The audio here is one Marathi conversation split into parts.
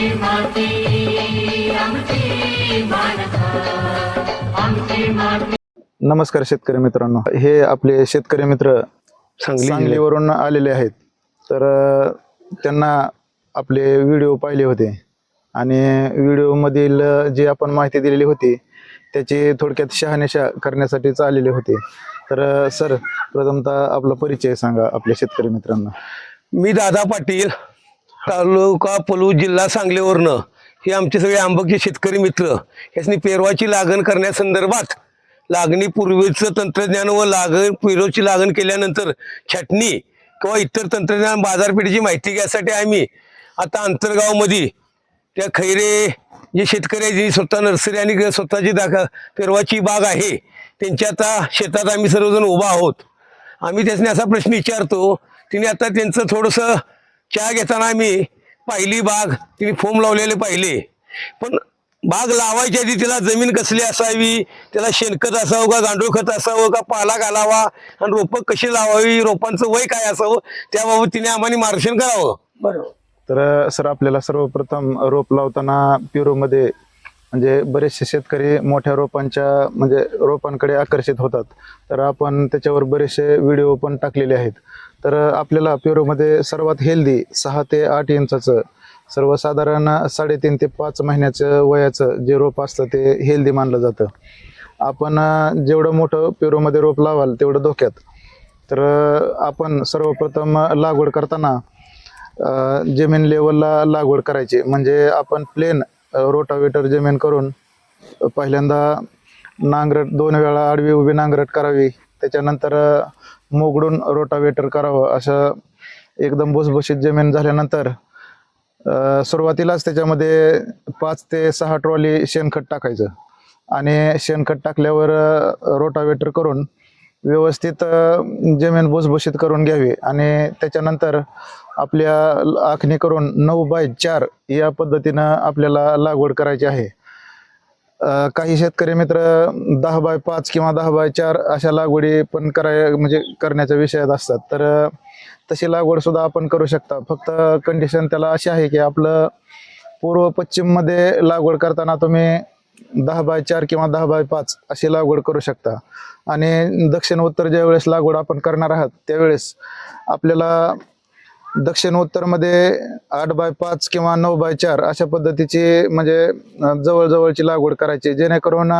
आमची माती आमची माणसं आमची माती. नमस्कार शेतकरी मित्रांनो. हे आपले शेतकरी मित्र सांगलीवरून आलेले आहेत. तर त्यांना आपले व्हिडिओ पाहिले होते. आणि व्हिडिओमधील जी आपण माहिती दिलेली होती त्याची थोडक्यात शहानिशा करण्यासाठीच आलेले होते. तर सर प्रथमतः आपला परिचय सांगा आपल्या शेतकरी मित्रांना. मी दादा पाटील. तालुका पलू जिल्हा सांगलीवरनं हे आमचे सगळे आंबकचे शेतकरी मित्र यासनी पेरवाची लागण करण्यासंदर्भात लागणीपूर्वीचं तंत्रज्ञान व लागण पेरोची लागण केल्यानंतर छाटणी किंवा इतर तंत्रज्ञान बाजारपेठेची माहिती घ्यायसाठी आम्ही आता आंतरगावमध्ये त्या खैरे जे शेतकरी आहे जी स्वतः नर्सरी आणि स्वतःची दाखा पेरवाची बाग आहे त्यांच्या आता शेतात आम्ही सर्वजण उभा आहोत. आम्ही त्यासनी असा प्रश्न विचारतो तिने आता त्यांचं थोडंसं चहा घेताना आम्ही पाहिली बाग तिने फोम लावलेले पाहिले. पण बाग लावायच्या आधी तिला जमीन कसली असावी? त्याला शेणखत असावं का गांडूळ खत असावं का पाला घालावा? आणि रोपं कशी लावावी? रोपांचं वय काय असावं? त्याबाबत तिने आम्हाला मार्गदर्शन करावं. बरोबर. तर सर आपल्याला सर्वप्रथम रोप लावताना पिरोमध्ये म्हणजे बरेचसे शेतकरी मोठ्या रोपांच्या म्हणजे रोपांकडे आकर्षित होतात. तर आपण त्याच्यावर बरेचसे व्हिडिओ पण टाकलेले आहेत. तर आपल्याला प्युरोमध्ये सर्वात हेल्दी सहा ते आठ इंचाचं सर्वसाधारण साडेतीन ते पाच महिन्याचं वयाचं जे रोप असतं ते हेल्दी मानलं जातं. आपण जेवढं मोठं प्युरोमध्ये रोप लावाल तेवढं धोक्यात. तर आपण सर्वप्रथम लागवड करताना जमीन लेवलला लागवड करायची. म्हणजे आपण प्लेन रोटावेटर जमीन करून पहिल्यांदा नांगरट दोन वेळा आडवी उभी नांगरट करावी. त्याच्यानंतर मोगडून रोटावेटर करावं असं एकदम भुसभुशीत जमीन झाल्यानंतर सुरुवातीलाच त्याच्यामध्ये पाच ते सहा ट्रॉली शेणखत टाकायचं. आणि शेणखत टाकल्यावर रोटावेटर करून व्यवस्थित जमीन भुसभुशीत करून घ्यावी. आणि त्याच्यानंतर आपल्या ल- आखणी करून नऊ बाय चार या पद्धतीनं आपल्याला लागवड करायची आहे. काही शेतकरी मित्र दहा बाय पाच किंवा दहा बाय चार अशा लागवडी पण कराय म्हणजे करण्याच्या विषयात असतात. तर तशी लागवड सुद्धा आपण करू शकता. फक्त कंडिशन त्याला अशी आहे की आपलं पूर्व पश्चिममध्ये लागवड करताना तुम्ही दहा बाय चार किंवा दहा बाय पाच अशी लागवड करू शकता. आणि दक्षिण उत्तर ज्या वेळेस लागवड आपण करणार आहात त्यावेळेस आपल्याला दक्षिण उत्तरमध्ये आठ बाय पाच किंवा नऊ बाय चार अशा पद्धतीची म्हणजे जवळजवळची लागवड करायची जेणेकरून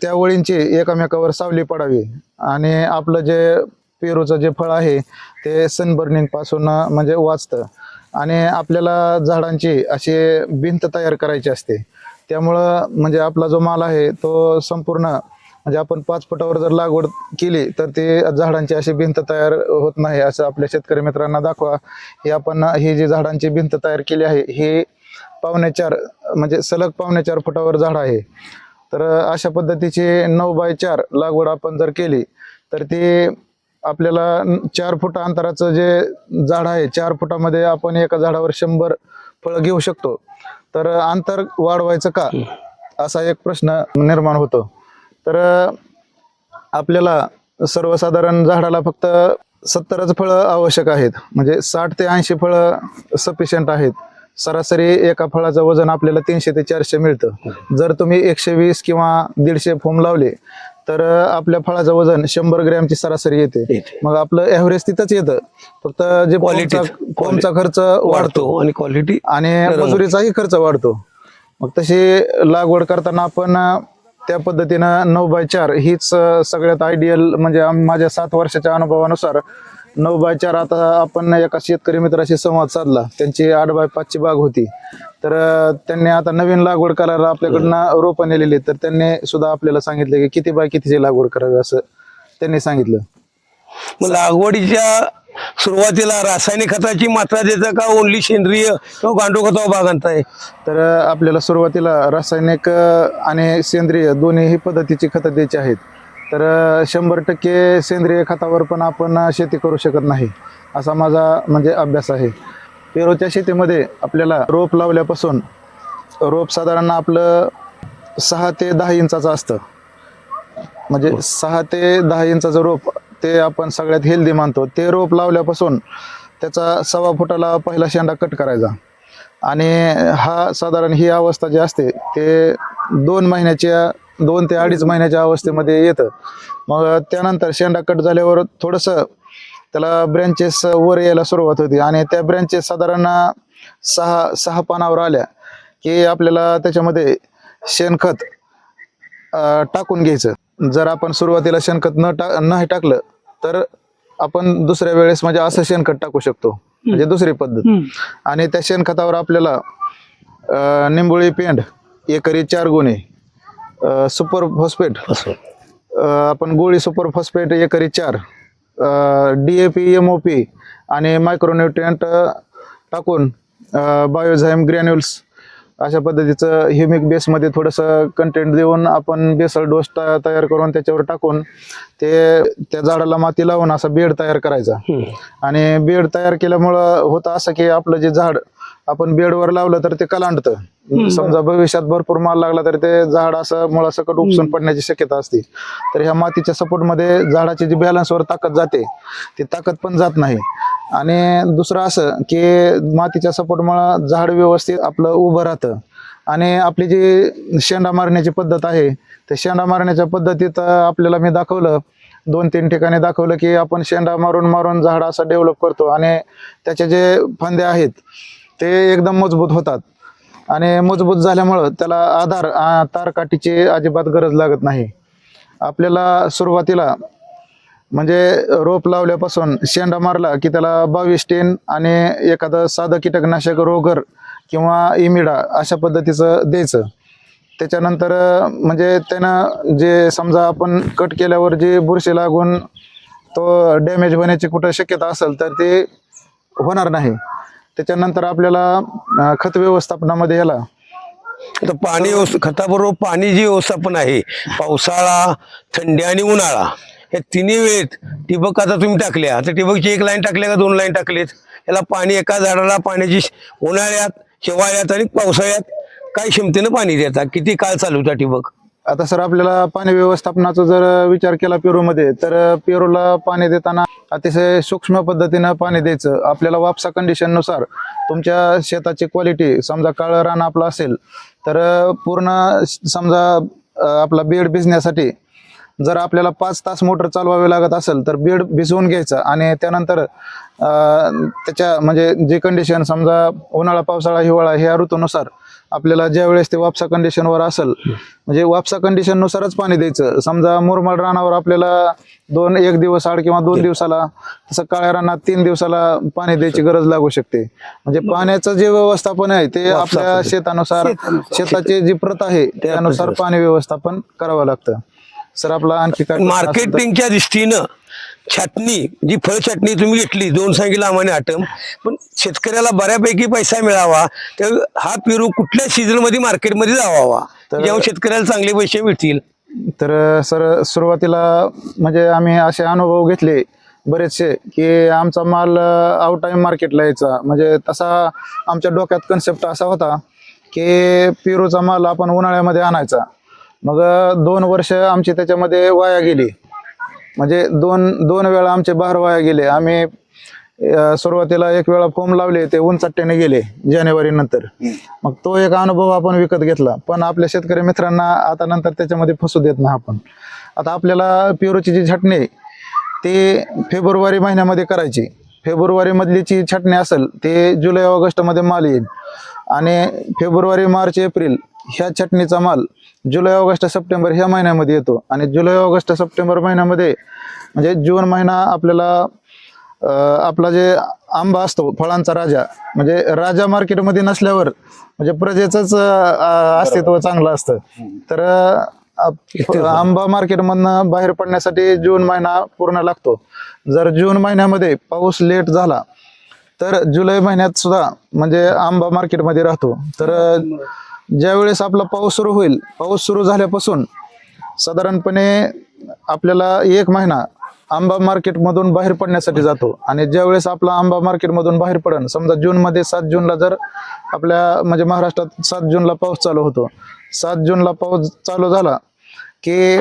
त्या ओळींची एकमेकावर सावली पडावी. आणि आपलं जे पेरूचं जे फळ आहे ते सनबर्निंगपासून म्हणजे वाचतं. आणि आपल्याला झाडांची अशी भिंत तयार करायची असते. त्यामुळं म्हणजे आपला जो माल आहे तो संपूर्ण म्हणजे आपण पाच फुटावर जर लागवड केली तर ते झाडांची अशी भिंत तयार होत नाही असं आपल्या शेतकरी मित्रांना दाखवा. ही आपण ही जी झाडांची भिंत तयार केली आहे ही पावणे चार म्हणजे सलग पावणे चार फुटावर झाड आहे. तर अशा पद्धतीची नऊ बाय चार लागवड आपण जर केली तर ती आपल्याला चार फुट अंतराचं जे झाड आहे चार फुटामध्ये आपण एका झाडावर शंभर फळं घेऊ शकतो. तर अंतर वाढवायचं का? असा एक प्रश्न निर्माण होतो. तर आपल्याला सर्वसाधारण झाडाला फक्त सत्तरच फळं आवश्यक आहेत. म्हणजे साठ ते ऐंशी फळं सफिशियंट आहेत. सरासरी एका फळाचं वजन आपल्याला तीनशे ते चारशे मिळतं. जर तुम्ही एकशे वीस किंवा दीडशे फोम लावले तर आपल्या फळाचं वजन शंभर ग्रॅमची सरासरी येते. मग आपलं एव्हरेज तिथंच येतं. फक्त जे Quality- फोमचा खर्च वाढतो. आणि क्वालिटी आणि मजुरीचाही खर्च वाढतो. मग तशी लागवड करताना आपण त्या पद्धतीनं नऊ बाय चार हीच सगळ्यात आयडियल म्हणजे माझ्या सात वर्षाच्या अनुभवानुसार नऊ बाय चार आता आपण एका शेतकरी मित्राशी संवाद साधला. त्यांची आठ बाय पाचची बाग होती. तर त्यांनी आता नवीन लागवड करायला आपल्याकडनं रोपं नेलेली तर त्यांनी सुद्धा आपल्याला सांगितलं की किती बाय कितीची लागवड करावी असं त्यांनी सांगितलं. मग लागवडीच्या सुरुवातीला रासायनिक खताची मात्रा देतं का ओनली सेंद्रिय किंवा गांडूळ खतावर भाग आणताय तर आपल्याला सुरुवातीला रासायनिक आणि सेंद्रिय दोन्हीही पद्धतीची खतं द्यायची आहेत. तर शंभर टक्के सेंद्रिय खतावर पण आपण शेती करू शकत नाही असा माझा म्हणजे अभ्यास आहे. पेरूच्या शेतीमध्ये आपल्याला रोप लावल्यापासून रोप साधारण आपलं सहा ते दहा इंचाचं असतं. म्हणजे सहा ते दहा इंचाचं रोप ते आपण सगळ्यात हेल्दी मानतो. ते रोप लावल्यापासून त्याचा सव्वा फुटाला पहिला शेंडा कट करायचा. आणि हा साधारण ही अवस्था जी असते ते दोन महिन्याच्या दोन ते अडीच महिन्याच्या अवस्थेमध्ये येतं. मग त्यानंतर शेंडा कट झाल्यावर थोडंसं त्याला ब्रँचेस वर यायला सुरुवात होती. आणि त्या ब्रँचेस साधारण सहा सहा पानावर आल्या की आपल्याला त्याच्यामध्ये शेणखत टाकून घ्यायचं. जर आपण सुरुवातीला शेणखत न टा नाही टाकलं तर आपण दुसऱ्या वेळेस म्हणजे असं शेणखत टाकू शकतो. म्हणजे दुसरी पद्धत. आणि त्या शेणखतावर आपल्याला अ, निंबोळी पेंड एकरी चार गुणे अ, सुपर फॉस्फेट आपण गोळी सुपर फॉस्फेट एकरी चार D A P M O P आणि मायक्रोन्युट्रियंट टाकून बायोझाईम ग्रॅन्युल्स अशा पद्धतीचं ह्युमिक बेसमध्ये थोडंसं कंटेंट देऊन आपण बेसल डोस तयार करून त्याच्यावर टाकून ते त्या झाडाला माती लावून असा बेड तयार करायचा. आणि बेड तयार केल्यामुळं होतं असं की आपलं जे झाड आपण बेडवर लावलं तर ते कलांडतं. समजा भविष्यात भरपूर माल लागला तर ते झाड असं मुळासकट उपसून पडण्याची शक्यता असते. तर ह्या मातीच्या सपोर्टमध्ये झाडाची जी बॅलन्सवर ताकद जाते ती ताकद पण जात नाही. आणि दुसरं असं की मातीच्या सपोर्टमुळं झाड व्यवस्थित आपलं उभं राहतं. आणि आपली जी शेंडा मारण्याची पद्धत आहे त्या शेंडा मारण्याच्या पद्धतीत आपल्याला मी दाखवलं. दोन तीन ठिकाणी दाखवलं की आपण शेंडा मारून मारून झाड असं डेव्हलप करतो आणि त्याचे जे फांदे आहेत ते एकदम मजबूत होतात. आणि मजबूत झाल्यामुळं त्याला आधार तारकाठीची अजिबात गरज लागत नाही. आपल्याला सुरुवातीला म्हणजे रोप लावल्यापासून शेंडा मारला की त्याला बावीस टेन आणि एखादं साधं कीटकनाशक रोगर किंवा इमिडा अशा पद्धतीचं द्यायचं. त्याच्यानंतर म्हणजे त्यानं जे समजा आपण कट केल्यावर जे बुरशी लागून तो डॅमेज होण्याची कुठं शक्यता असेल तर ते होणार नाही. त्याच्यानंतर आपल्याला खत व्यवस्थापनामध्ये याला. तर पाणी खताबरोबर पाणी जे व्यवस्थापन आहे पावसाळा थंडी आणि उन्हाळा. या तिन्ही वेळेत ठिबक आता तुम्ही टाकल्या. आता ठिबकची एक लाईन टाकल्या का दोन लाईन टाकलेत? याला पाणी एका झाडाला पाण्याची उन्हाळ्यात हिवाळ्यात आणि पावसाळ्यात काय क्षमतेनं पाणी देतात? किती काळ चालू त्या ठिबक? आता सर आपल्याला पाणी व्यवस्थापनाचा जर विचार केला पेरूमध्ये तर पेरूला पाणी देताना अतिशय सूक्ष्म पद्धतीनं पाणी द्यायचं. आपल्याला वापसा कंडिशननुसार तुमच्या शेताची क्वालिटी समजा काळं रान आपलं असेल तर पूर्ण समजा आपला बेड भिजण्यासाठी जर आपल्याला पाच तास मोटर चालवावी लागत असेल तर बेड भिजवून घ्यायचं आणि त्यानंतर अं, त्याच्या म्हणजे जे कंडिशन समजा उन्हाळा पावसाळा हिवाळा ह्या ऋतूनुसार आपल्याला ज्या वेळेस ते वापसा कंडिशनवर असेल म्हणजे वापसा कंडिशननुसारच पाणी द्यायचं. समजा मुरमाड रानावर आपल्याला दोन एक दिवस आड किंवा दोन दिवसाला तसं काळ्या रानात तीन दिवसाला पाणी द्यायची गरज लागू शकते. म्हणजे पाण्याचं जे व्यवस्थापन आहे ते आपल्या शेतानुसार शेताची जी प्रत आहे त्यानुसार पाणी व्यवस्थापन करावं लागतं. सर आपला आणखी काय मार्केटिंगच्या दृष्टीनं छाटणी जी फळ छाटणी तुम्ही घेतली दोन सांगितलं आम्हाने आटम पण शेतकऱ्याला बऱ्यापैकी पैसा मिळावा तर हा पेरू कुठल्या सीझनमध्ये मार्केटमध्ये जावावा जेव्हा शेतकऱ्याला चांगले पैसे मिळतील. तर सर सुरुवातीला म्हणजे आम्ही असे अनुभव घेतले बरेचसे की आमचा माल आउट टाईम मार्केटला यायचा. म्हणजे तसा आमच्या डोक्यात कन्सेप्ट असा होता की पेरूचा माल आपण उन्हाळ्यामध्ये आणायचा. मग दोन वर्ष आमची त्याच्यामध्ये वाया गेली. म्हणजे दोन दोन वेळा आमचे बहार वाया गेले. आम्ही सुरुवातीला एक वेळा फॉर्म लावले ते उंचाट्याने गेले जानेवारी नंतर. मग तो एक अनुभव आपण विकत घेतला. पण आपल्या शेतकरी मित्रांना आता नंतर त्याच्यामध्ये फसू देत नाही आपण. आता आपल्याला पेरूची जी छाटणी आहे, ते फेब्रुवारी महिन्यामध्ये करायची. फेब्रुवारी मधली जी छाटणी असेल ते जुलै ऑगस्टमध्ये माल येईल. आणि फेब्रुवारी मार्च एप्रिल ह्या छाटणीचा माल जुलै ऑगस्ट सप्टेंबर ह्या महिन्यामध्ये येतो. आणि जुलै ऑगस्ट सप्टेंबर महिन्यामध्ये म्हणजे जून महिना आपल्याला आपला जे आंबा असतो फळांचा राजा म्हणजे राजा मार्केटमध्ये नसल्यावर म्हणजे प्रजेचंच अस्तित्व चांगलं असतं. तर आंबा मार्केटमधनं बाहेर पडण्यासाठी जून महिना पूर्ण लागतो. जर जून महिन्यामध्ये पाऊस लेट झाला तर जुलै महिन्यात सुद्धा म्हणजे आंबा मार्केटमध्ये राहतो. तर ज्यावेळेस आपला पाऊस सुरू होईल पाऊस सुरू झाल्यापासून साधारणपणे आपल्याला एक महिना आंबा मार्केटमधून बाहेर पडण्यासाठी जातो. आणि ज्यावेळेस आपला आंबा मार्केटमधून बाहेर पडन समजा जूनमध्ये सात जूनला जर आपल्या म्हणजे महाराष्ट्रात सात जूनला पाऊस चालू होतो. सात जूनला पाऊस चालू झाला की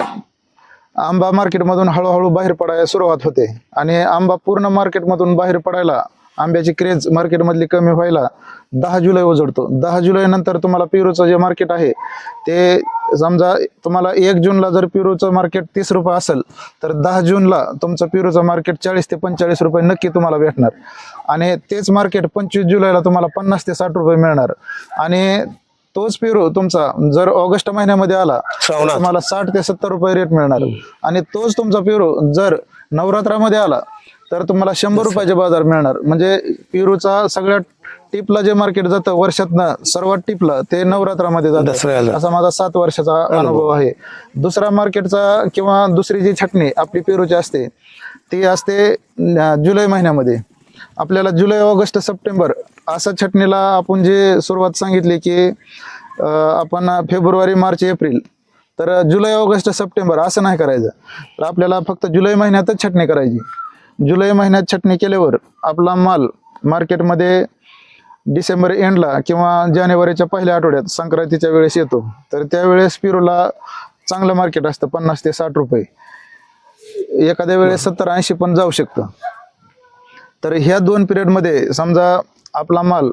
आंबा मार्केटमधून हळूहळू बाहेर पडायला सुरुवात होते. आणि आंबा पूर्ण मार्केटमधून बाहेर पडायला आंब्याची क्रेज मार्केटमधली कमी व्हायला दहा जुलै उजडतो दहा जुलै नंतर तुम्हाला पेरूचं जे मार्केट आहे ते समजा तुम्हाला एक जूनला जर पेरूचं मार्केट तीस रुपये असेल तर दहा जूनला तुमचं पेरूचं मार्केट चाळीस ते पंचेचाळीस रुपये नक्की तुम्हाला भेटणार. आणि तेच मार्केट पंचवीस जुलैला तुम्हाला पन्नास ते साठ रुपये मिळणार. आणि तोच पेरू तुमचा जर ऑगस्ट महिन्यामध्ये आला तर. तुम्हाला साठ ते सत्तर रुपये रेट मिळणार. आणि तोच तुमचा पेरू जर नवरात्रामध्ये आला तर तुम्हाला शंभर रुपयाचे बाजार मिळणार. म्हणजे पेरूचा सगळ्यात टिपला जे मार्केट जातं वर्षातनं सर्वात टिपला ते नवरात्रामध्ये जातं. असा माझा सात वर्षाचा अनुभव आहे. दुसरा मार्केटचा किंवा दुसरी जी छटणी आपली पेरूची असते ती असते जुलै महिन्यामध्ये. आपल्याला जुलै ऑगस्ट सप्टेंबर असं छटणीला आपण जे सुरुवात सांगितली की आपण फेब्रुवारी मार्च एप्रिल तर जुलै ऑगस्ट सप्टेंबर असं नाही करायचं. तर आपल्याला फक्त जुलै महिन्यातच छटणी करायची. जुलै महिन्यात छटणी केल्यावर आपला माल मार्केटमध्ये डिसेंबर एंडला किंवा जानेवारीच्या पहिल्या आठवड्यात संक्रांतीच्या वेळेस येतो. तर त्यावेळेस पिरूला चांगलं मार्केट असतं पन्नास ते साठ रुपये. एखाद्या वेळेस सत्तर ऐंशी पण जाऊ शकतं. तर ह्या दोन पिरियडमध्ये समजा आपला माल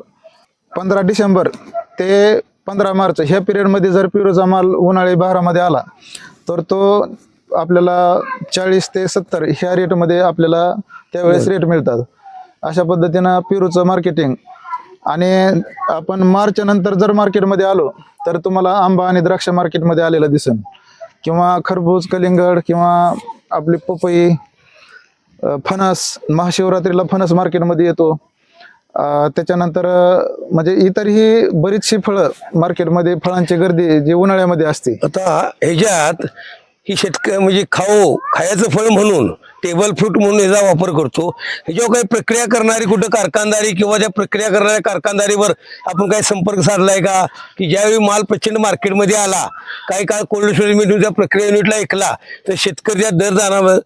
पंधरा डिसेंबर ते पंधरा मार्च ह्या पिरियडमध्ये जर पिरूचा माल उन्हाळी बहारामध्ये आला तर तो आपल्याला चाळीस ते सत्तर ह्या रेटमध्ये आपल्याला त्यावेळेस रेट मिळतात. अशा पद्धतीनं पिरूचं मार्केटिंग आणि आपण मार्च नंतर जर मार्केटमध्ये आलो तर तुम्हाला आंबा आणि द्राक्ष मार्केटमध्ये आलेलं दिसन किंवा खरबूज कलिंगड किंवा आपली पपई फणस महाशिवरात्रीला फणस मार्केटमध्ये येतो. त्याच्यानंतर म्हणजे इतरही बरीचशी फळं मार्केटमध्ये फळांची गर्दी जी उन्हाळ्यामध्ये असते. आता ह्याच्यात ही शेतकरी म्हणजे खाओ खायचं फळ म्हणून टेबल फ्रूट म्हणून याचा वापर करतो. ह्याच्यावर काही प्रक्रिया करणारी कुठं कारखानदारी किंवा त्या प्रक्रिया करणाऱ्या कारखानदारीवर आपण काही संपर्क साधलाय का? की ज्यावेळी माल प्रचंड मार्केटमध्ये आला काही काळ कोल्ड स्टोरेजमध्ये त्या प्रक्रिया युनिटला ऐकला तर शेतकऱ्याच्या दर जाणार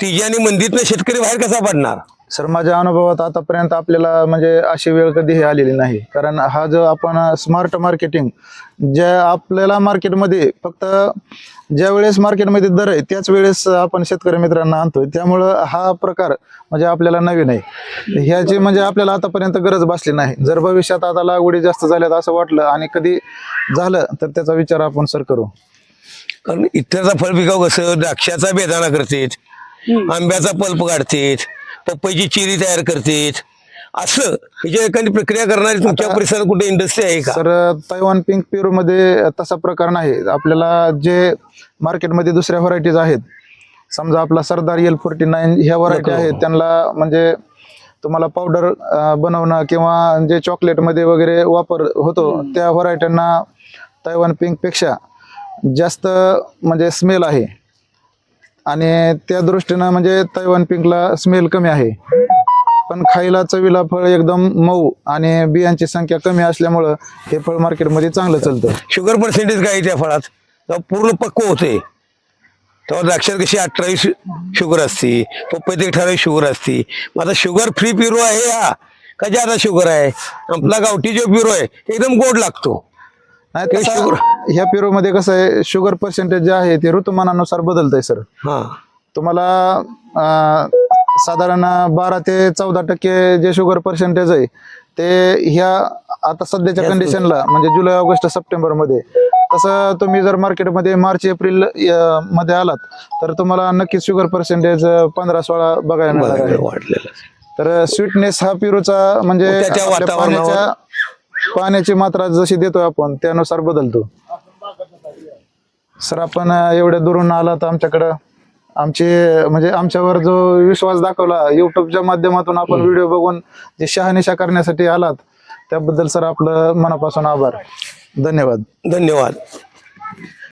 तिजी आणि मंदीतनं शेतकरी बाहेर कसा पडणार? सर माझ्या अनुभवात आतापर्यंत आपल्याला म्हणजे अशी वेळ कधीही आलेली नाही. कारण हा जो आपण स्मार्ट मार्केटिंग ज्या आपल्याला मार्केटमध्ये फक्त ज्या वेळेस मार्केटमध्ये दर आहे त्याच वेळेस आपण शेतकरी मित्रांना आणतोय. त्यामुळं हा प्रकार म्हणजे आपल्याला नवीन आहे. ह्याची म्हणजे आपल्याला आतापर्यंत गरज भासली नाही. जर भविष्यात आता लागवडी जास्त झाल्यात असं वाटलं आणि कधी झालं तर त्याचा विचार आपण सर करू. कारण इतरचा फळ पिकाव कसं? द्राक्षाचा बेदाणा करतेत आंब्याचा पल्प काढतेत पपईची चिरी तयार करतेत. असं ह्याच्या एखादी प्रक्रिया करणारी तुमच्या परिसरात कुठे इंडस्ट्री आहे का? तर तैवान पिंक पेरू मध्ये तसा प्रकार नाही. आपल्याला जे मार्केटमध्ये दुसऱ्या व्हरायटीज आहेत समजा आपला सरदार एल फोर्टी नाईन ह्या व्हरायटी आहेत त्यांना म्हणजे तुम्हाला पावडर बनवणं किंवा जे चॉकलेटमध्ये वगैरे वापर होतो त्या व्हरायट्यांना तैवान पिंकपेक्षा जास्त म्हणजे स्मेल आहे. आणि त्या दृष्टीनं म्हणजे तैवान पिंकला स्मेल कमी आहे. पण खायला चवीला फळ एकदम मऊ आणि बियांची संख्या कमी असल्यामुळं हे फळ मार्केटमध्ये चांगलं चालतं. शुगर पर्सेंटेज काय आहे त्या फळात? तेव्हा पूर्ण पक्व होते. तेव्हा द्राक्षात कशी अठरावीस शुगर असते पपईत एक ठरावी शुगर असते. मग आता शुगर फ्री पिरो आहे हा. का ज्यादा शुगर आहे? आपला गावठी जो पिरो आहे एकदम गोड लागतो. नाही तसा ह्या पिरोमध्ये कसं आहे शुगर पर्सेंटेज जे आहे ते ऋतुमानानुसार बदलतंय सर हा. तुम्हाला अं, साधारण बारा ते चौदा टक्के जे शुगर पर्सेंटेज आहे ते ह्या आता सध्याच्या कंडिशनला म्हणजे जुलै ऑगस्ट सप्टेंबरमध्ये तसं तुम्ही जर मार्केटमध्ये मार्च एप्रिल अं, मध्ये आलात तर तुम्हाला नक्कीच शुगर पर्सेंटेज पंधरा सोळा बघायला मिळणार आहे. वाढलेलं तर स्वीटनेस हा पिरूचा म्हणजे त्याच्या आपल्या वातावरणावर- पाण्याच्या पाण्याची मात्रा जशी देतोय आपण त्यानुसार बदलतो. सर आपण एवढ्या दुरून आला तर आमच्याकडं. आमचे म्हणजे आमच्यावर जो विश्वास दाखवला युट्यूबच्या माध्यमातून आपण व्हिडिओ बघून जे शहानिशा करण्यासाठी आलात त्याबद्दल सर आपलं मनापासून आभार. धन्यवाद. धन्यवाद.